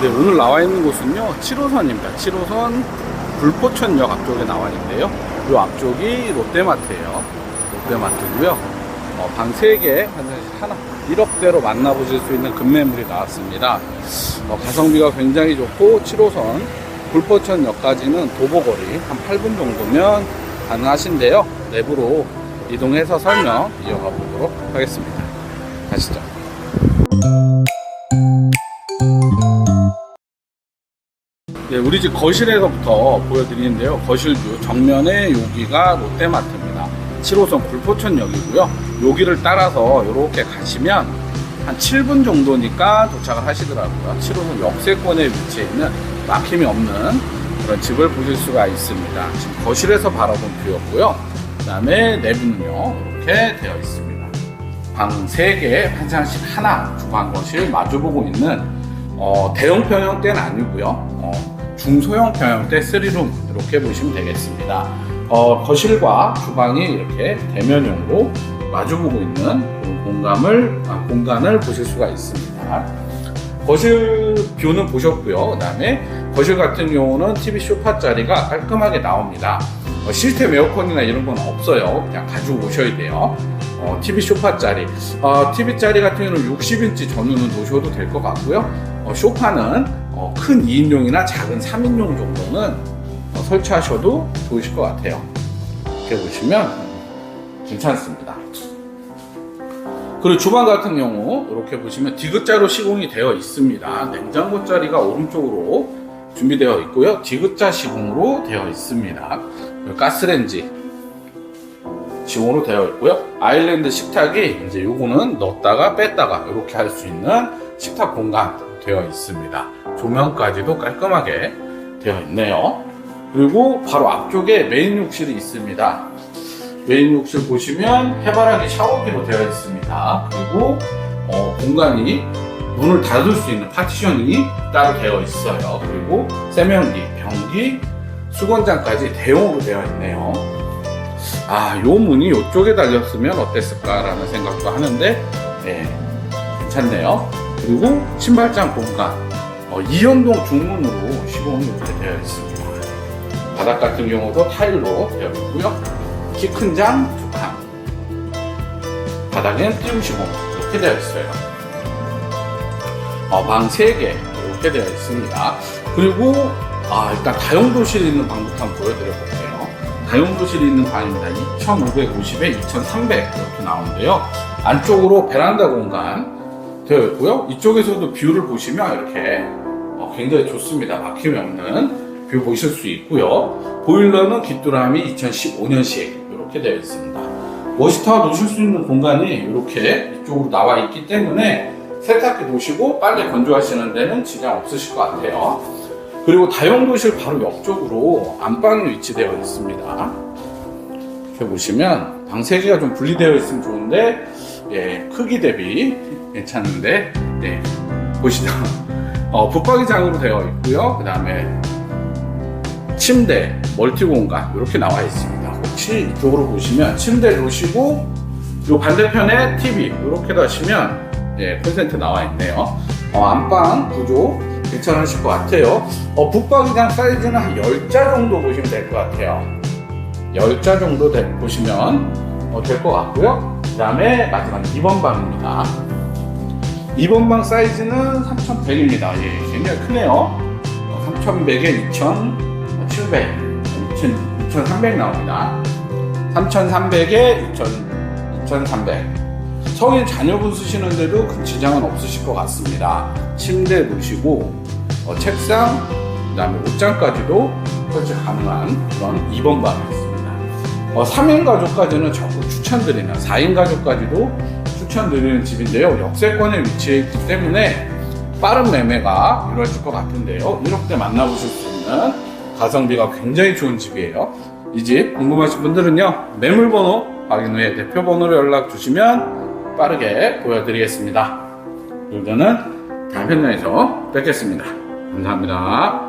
네, 오늘 나와 있는 곳은요, 7호선입니다. 7호선 불포천역 앞쪽에 나와 있는데요. 이 앞쪽이 롯데마트예요. 롯데마트고요. 어, 방 3개, 하나, 1억대로 만나보실 수 있는 급매물이 나왔습니다. 어, 가성비가 굉장히 좋고 7호선 불포천역까지는 도보거리 한 8분 정도면 가능하신데요. 내부로 이동해서 설명 이어가 보도록 하겠습니다. 가시죠. 우리 집 거실에서부터 보여드리는데요. 거실 뷰 정면에 여기가 롯데마트입니다. 7호선 불포천역이고요. 여기를 따라서 이렇게 가시면 한 7분 정도니까 도착을 하시더라고요. 7호선 역세권에 위치해 있는 막힘이 없는 그런 집을 보실 수가 있습니다. 지금 거실에서 바라본 뷰였고요. 그 다음에 내부는요, 이렇게 되어 있습니다. 방 3개, 화장실 하나, 주방 거실 마주보고 있는 어, 대형 평형대는 아니고요. 어, 중소형 평형대 3룸 이렇게 보시면 되겠습니다. 어, 거실과 주방이 이렇게 대면형으로 마주보고 있는 공간을 아, 공간을 보실 수가 있습니다. 거실 뷰는 보셨고요. 그다음에 거실 같은 경우는 TV 소파 자리가 깔끔하게 나옵니다. 어, 시스템 에어컨이나 이런 건 없어요. 그냥 가지고 오셔야 돼요. 어, TV 소파 자리. 어, TV 자리 같은 경우는 60인치 전후는 놓으셔도 될 것 같고요. 어, 소파는 어, 큰 2인용이나 작은 3인용 정도는 어, 설치하셔도 좋으실 것 같아요. 이렇게 보시면 괜찮습니다. 그리고 주방 같은 경우 이렇게 보시면 디귿자로 시공이 되어 있습니다. 냉장고 자리가 오른쪽으로 준비되어 있고요. 디귿자 시공으로 되어 있습니다. 가스레인지 시공으로 되어 있고요. 아일랜드 식탁이 이제 요거는 넣었다가 뺐다가 이렇게 할 수 있는 식탁 공간 되어 있습니다. 조명까지도 깔끔하게 되어 있네요. 그리고 바로 앞쪽에 메인 욕실이 있습니다. 메인 욕실 보시면 해바라기 샤워기로 되어 있습니다. 그리고 어, 공간이 문을 닫을 수 있는 파티션이 따로 되어 있어요. 그리고 세면기, 변기, 수건장까지 대용으로 되어 있네요. 아, 요 문이 이쪽에 달렸으면 어땠을까라는 생각도 하는데, 네, 괜찮네요. 그리고 신발장 공간, 어, 이연동 중문으로 시공이 이렇게 되어 있습니다. 바닥 같은 경우도 타일로 되어 있고요. 키 큰 장 두 칸. 바닥엔 띄우시고 이렇게 되어 있어요. 어, 방 3개 이렇게 되어 있습니다. 그리고 아, 일단 다용도실이 있는 방부터 한번 보여드려 볼게요. 다용도실이 있는 방입니다. 2550에 2300 이렇게 나오는데요. 안쪽으로 베란다 공간 되어 있고요. 이쪽에서도 뷰를 보시면 이렇게 어, 굉장히 좋습니다. 막힘이 없는 뷰 보실 수 있고요. 보일러는 귀뚜라미 2015년식 이렇게 되어 있습니다. 워시타워 놓으실 수 있는 공간이 이렇게 이쪽으로 나와 있기 때문에 세탁기 놓으시고 빨래 건조하시는 데는 지장 없으실 것 같아요. 그리고 다용도실 바로 옆쪽으로 안방이 위치되어 있습니다. 이렇게 보시면 방 3개가 좀 분리되어 있으면 좋은데 예, 크기 대비 괜찮은데 네, 보시죠. 어, 붙박이장으로 되어 있고요. 그 다음에 침대, 멀티 공간 이렇게 나와 있습니다. 혹시 이쪽으로 보시면 침대 놓으시고 요 반대편에 TV 이렇게 하시면 예, 콘센트 나와 있네요. 어, 안방 구조 괜찮으실 것 같아요. 어, 붙박이장 사이즈는 한 10자 정도 보시면 될 것 같아요. 10자 정도 되- 보시면 어, 될것 같고요. 그 다음에 마지막 2번 방입니다. 2번 방 사이즈는 3100입니다. 예, 굉장히 크네요. 어, 3100에 2700, 2300 나옵니다. 3300에 2300. 성인 자녀분 쓰시는데도 큰 지장은 없으실 것 같습니다. 침대 놓으시고 어, 책상, 그다음에 옷장까지도 설치 가능한 그런 2번 방이 있습니다. 어, 3인 가족까지는 적극 추천드리는 4인 가족까지도 추천드리는 집인데요. 역세권에 위치해 있기 때문에 빠른 매매가 이루어질 것 같은데요. 1억대 만나보실 수 있는 가성비가 굉장히 좋은 집이에요. 이 집 궁금하신 분들은요. 매물번호 확인 후에 대표번호로 연락 주시면 빠르게 보여드리겠습니다. 그러면은 다음 편에서 뵙겠습니다. 감사합니다.